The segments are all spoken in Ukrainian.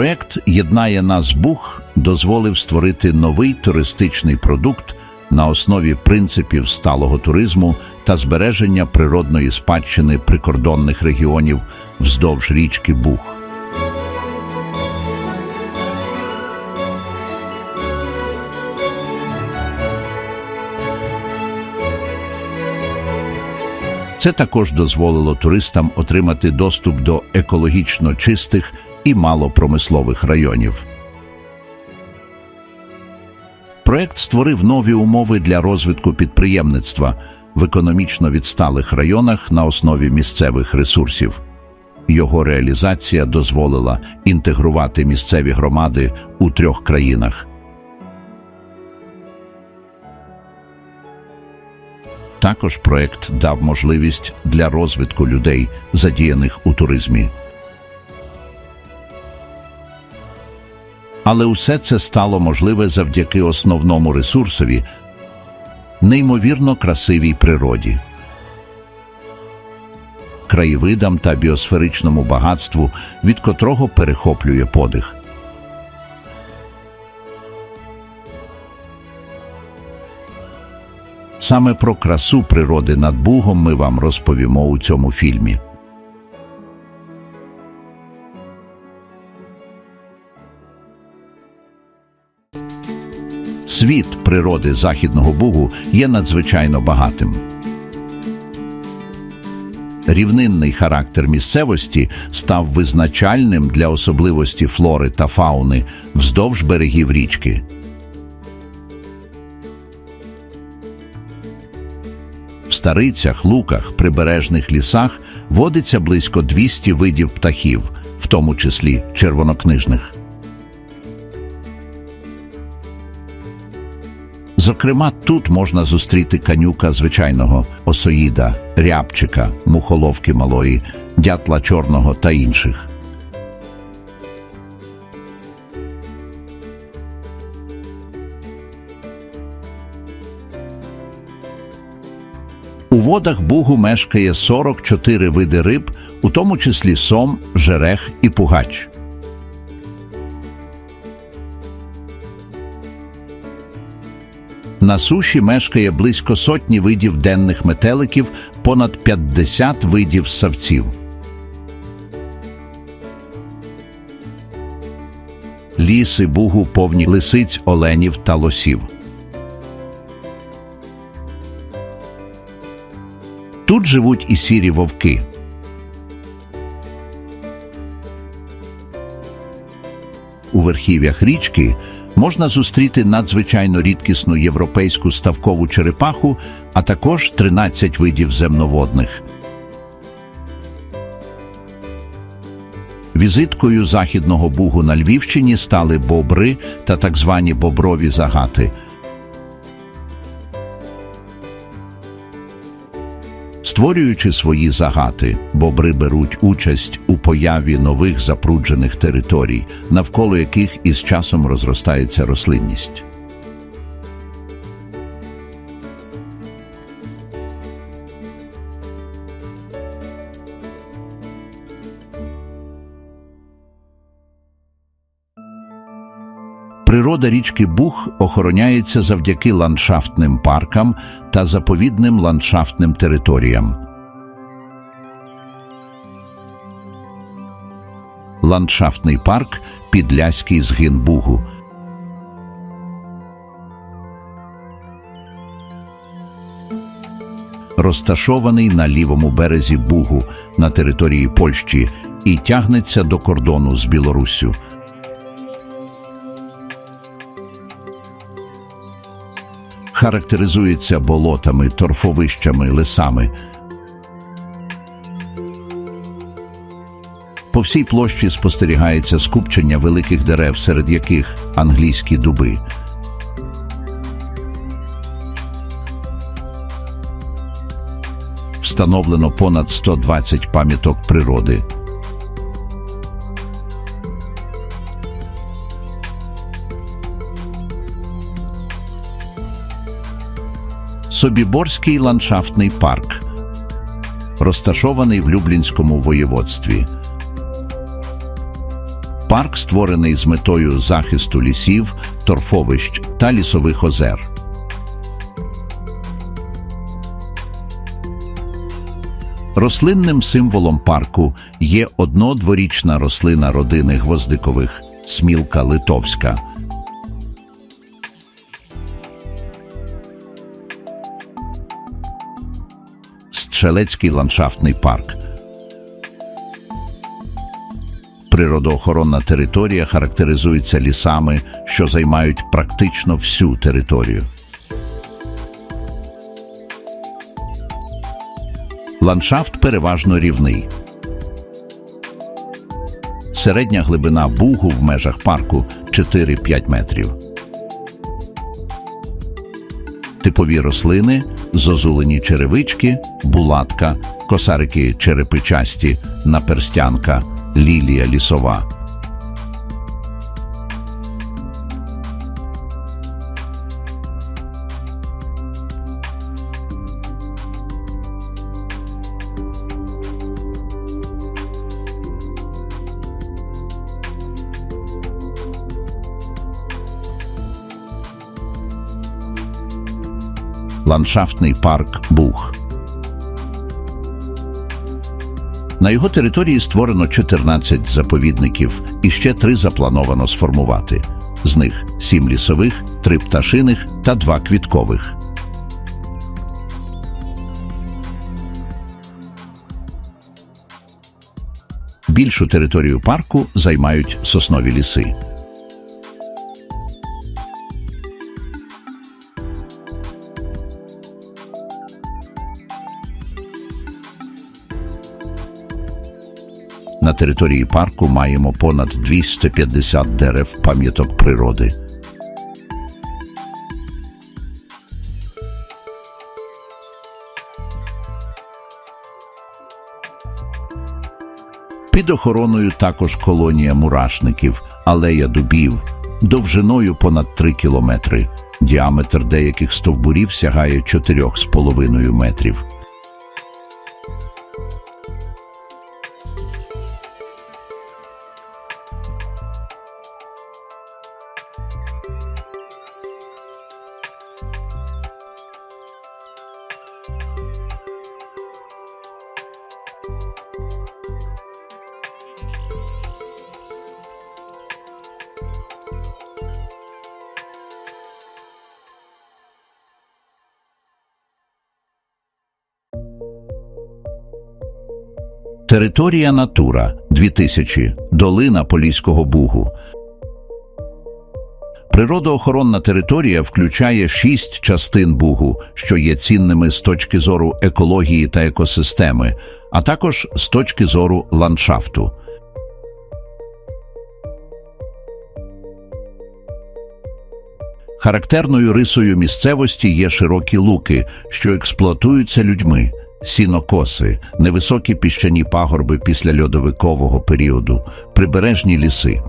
Проект Єднає нас Буг дозволив створити новий туристичний продукт на основі принципів сталого туризму та збереження природної спадщини прикордонних регіонів вздовж річки Буг. Це також дозволило туристам отримати доступ до екологічно чистих і малопромислових районів. Проект створив нові умови для розвитку підприємництва в економічно відсталих районах на основі місцевих ресурсів. Його реалізація дозволила інтегрувати місцеві громади у трьох країнах. Також проект дав можливість для розвитку людей, задіяних у туризмі. Але усе це стало можливе завдяки основному ресурсові неймовірно красивій природі, краєвидам та біосферичному багатству, від котрого перехоплює подих. Саме про красу природи над Бугом ми вам розповімо у цьому фільмі. Світ природи Західного Бугу є надзвичайно багатим. Рівнинний характер місцевості став визначальним для особливості флори та фауни вздовж берегів річки. В старицях, луках, прибережних лісах водиться близько 200 видів птахів, в тому числі червонокнижних. Зокрема, тут можна зустріти канюка звичайного, осоїда, рябчика, мухоловки малої, дятла чорного та інших. У водах Бугу мешкає 44 види риб, у тому числі сом, жерех і пугач. На суші мешкає близько сотні видів денних метеликів, понад 50 видів ссавців. Ліси Бугу повні лисиць, оленів та лосів. Тут живуть і сірі вовки. У верхів'ях річки можна зустріти надзвичайно рідкісну європейську ставкову черепаху, а також 13 видів земноводних. Візиткою Західного Бугу на Львівщині стали бобри та так звані боброві загати – Створюючи свої загати, бобри беруть участь у появі нових запруджених територій, навколо яких із часом розростається рослинність. Природа річки Буг охороняється завдяки ландшафтним паркам та заповідним ландшафтним територіям. Ландшафтний парк Підляський згин Бугу. Розташований на лівому березі Бугу на території Польщі і тягнеться до кордону з Білоруссю. Характеризується болотами, торфовищами, лисами. По всій площі спостерігається скупчення великих дерев, серед яких англійські дуби. Встановлено понад 120 пам'яток природи. Собіборський ландшафтний парк, розташований в Люблінському воєводстві. Парк створений з метою захисту лісів, торфовищ та лісових озер. Рослинним символом парку є однодворічна рослина родини гвоздикових смілка литовська. Стрелецький ландшафтний парк. Природоохоронна територія характеризується лісами, що займають практично всю територію. Ландшафт переважно рівний. Середня глибина бугу в межах парку 4-5 метрів. Типові рослини зозулені черевички, булатка, косарики черепичасті, наперстянка, лілія лісова. Ландшафтний парк Буг. На його території створено 14 заповідників і ще три заплановано сформувати. З них сім лісових, три пташиних та два квіткових. Більшу територію парку займають соснові ліси. Території парку маємо понад 250 дерев пам'яток природи. Під охороною також колонія мурашників, алея дубів, довжиною понад 3 кілометри. Діаметр деяких стовбурів сягає 4,5 метрів. Територія Натура 2000. Долина Поліського Бугу. Природоохоронна територія включає шість частин Бугу, що є цінними з точки зору екології та екосистеми, а також з точки зору ландшафту. Характерною рисою місцевості є широкі луки, що експлуатуються людьми, сінокоси, невисокі піщані пагорби після льодовикового періоду, прибережні ліси.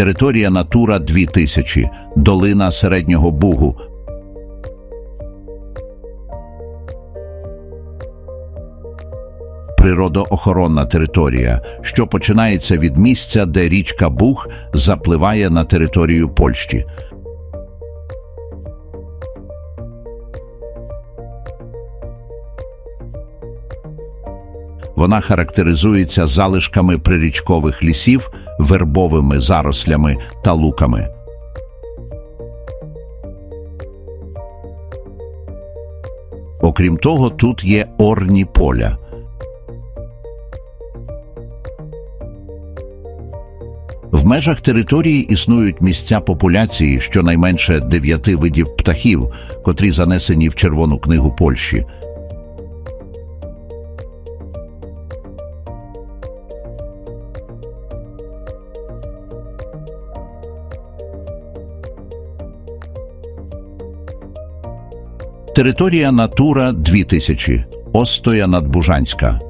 Територія Натура 2000, долина Середнього Бугу. Природоохоронна територія, що починається від місця, де річка Буг запливає на територію Польщі. Вона характеризується залишками прирічкових лісів, вербовими зарослями та луками. Окрім того, тут є орні поля. В межах території існують місця популяції щонайменше дев'яти видів птахів, котрі занесені в Червону книгу Польщі. Територія Натура 2000. Остоя Надбужанська.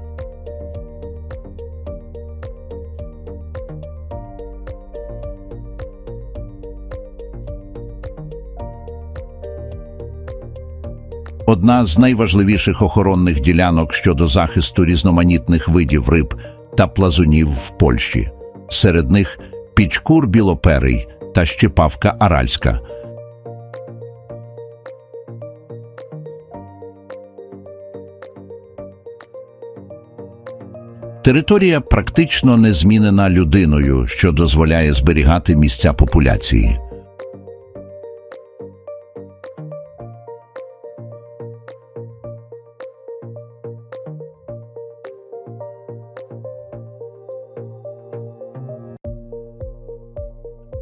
Одна з найважливіших охоронних ділянок щодо захисту різноманітних видів риб та плазунів в Польщі. Серед них пічкур білоперий та щепавка аральська. Територія практично не змінена людиною, що дозволяє зберігати місця популяції.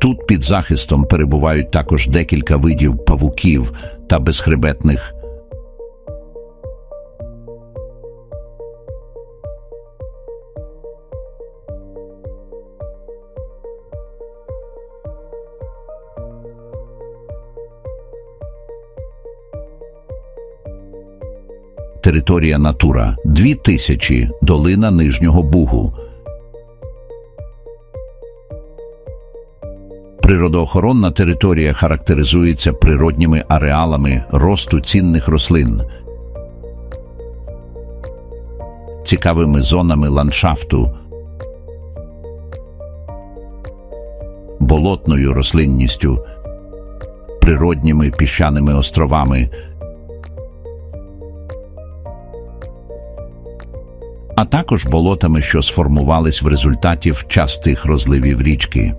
Тут під захистом перебувають також декілька видів павуків та безхребетних. Територія Натура 2000 долина Нижнього Бугу. Природоохоронна територія характеризується природніми ареалами росту цінних рослин, цікавими зонами ландшафту, болотною рослинністю, природніми піщаними островами, також болотами, що сформувались в результаті частих розливів річки.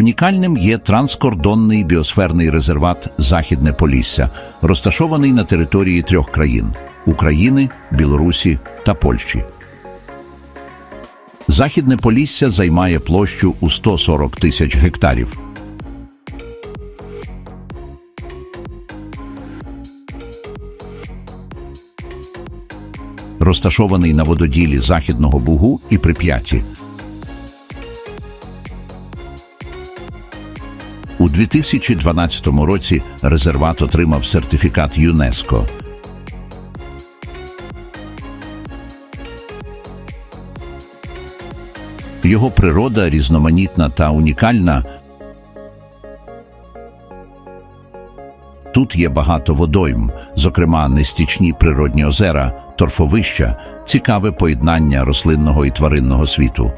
Унікальним є транскордонний біосферний резерват Західне Полісся, розташований на території трьох країн України, Білорусі та Польщі. Західне Полісся займає площу у 140 тисяч гектарів. Розташований на вододілі Західного Бугу і Прип'яті. 2012 році резерват отримав сертифікат ЮНЕСКО. Його природа різноманітна та унікальна. Тут є багато водойм, зокрема нестічні природні озера, торфовища, цікаве поєднання рослинного і тваринного світу.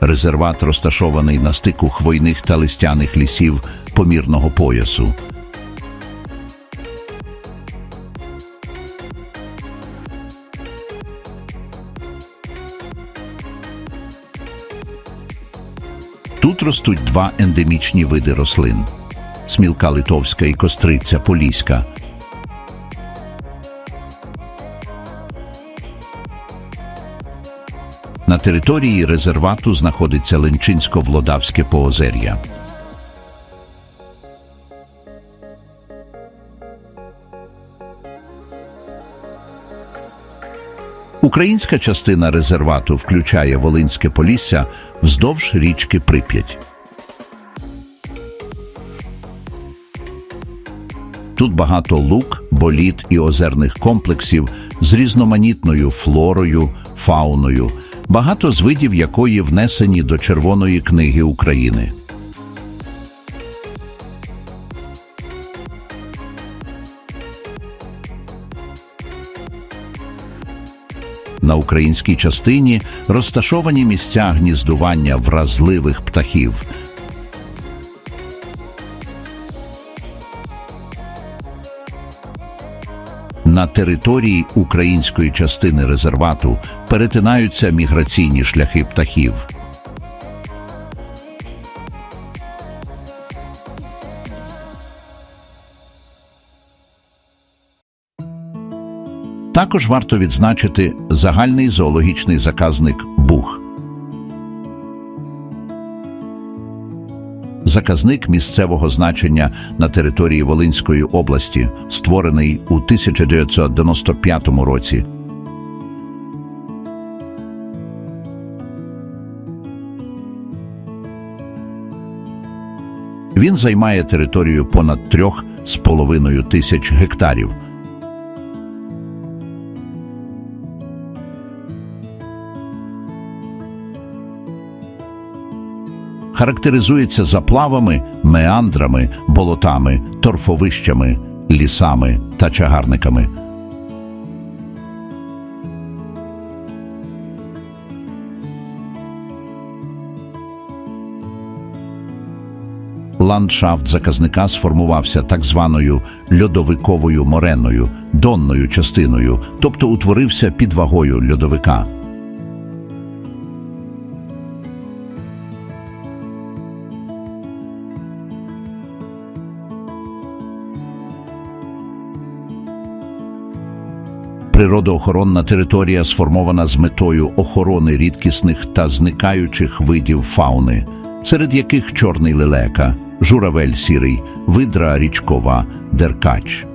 Резерват розташований на стику хвойних та листяних лісів помірного поясу. Тут ростуть два ендемічні види рослин: смілка литовська і костриця поліська. На території резервату знаходиться Ленчинсько-Влодавське поозер'я. Українська частина резервату включає Волинське Полісся вздовж річки Прип'ять. Тут багато лук, боліт і озерних комплексів з різноманітною флорою, фауною, багато з видів якої внесені до Червоної книги України. На українській частині розташовані місця гніздування вразливих птахів. на території української частини резервату перетинаються міграційні шляхи птахів. Також варто відзначити загальний зоологічний заказник Бух. Заказник місцевого значення на території Волинської області, створений у 1995 році. Він займає територію понад трьох з половиною тисяч гектарів. Характеризується заплавами, меандрами, болотами, торфовищами, лісами та чагарниками. Ландшафт заказника сформувався так званою льодовиковою мореною, донною частиною, тобто утворився під вагою льодовика. Природоохоронна територія сформована з метою охорони рідкісних та зникаючих видів фауни, серед яких чорний лелека, журавель сірий, видра річкова, деркач.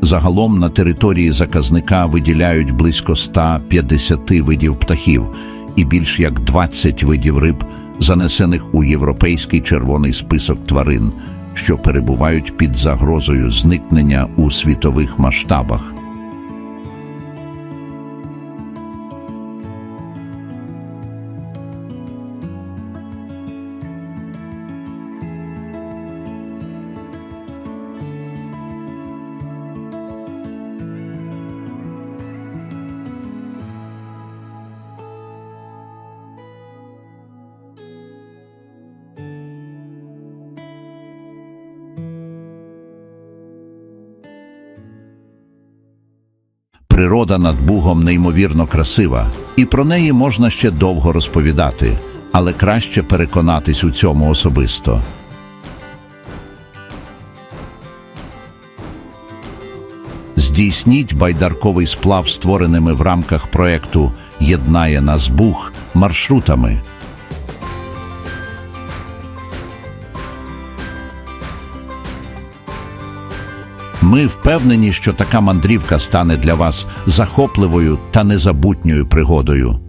Загалом на території заказника виділяють близько 150 видів птахів і більш як 20 видів риб, занесених у європейський червоний список тварин, що перебувають під загрозою зникнення у світових масштабах. Природа над Бугом неймовірно красива, і про неї можна ще довго розповідати, але краще переконатись у цьому особисто. Здійсніть байдарковий сплав створеними в рамках проекту Єднає нас Буг маршрутами. Ми впевнені, що така мандрівка стане для вас захопливою та незабутньою пригодою.